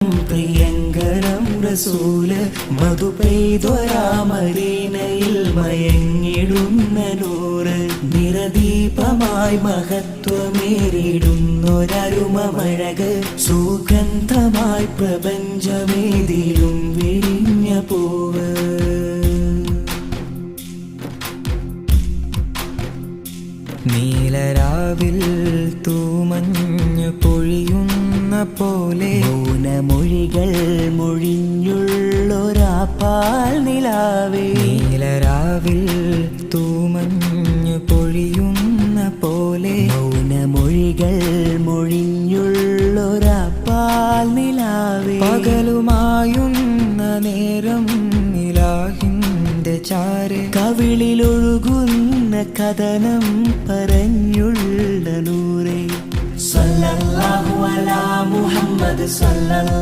പ്രിയങ്കരം റസൂൽ മധു പെയ്തൊരാമരീനയിൽ മയങ്ങിടുന്ന നൂറ് നിരദീപമായി മഹത്വമേറിടുന്നൊരരുമഴക് സുഗന്ധമായി പ്രപഞ്ചമേതിലും വിരിഞ്ഞ പൂവ്. നീലരാവിൽ തൂമഞ്ഞു പോലെ മൗനമൊഴികൾ മൊഴിഞ്ഞുള്ളൊരാ പാൽ നിലാവേ. നീലരാവിൽ തൂമഞ്ഞു പൊഴിയുന്ന പോലെ മൗനമൊഴികൾ മൊഴിഞ്ഞുള്ളൊരാ പാൽ നിലാവേ. പകലുമായുന്ന നേരം നിലാഹിന്റെ ചാരെ. കവിളിലൊഴുകുന്ന കഥനം പറഞ്ഞുള്ള محمد صلى الله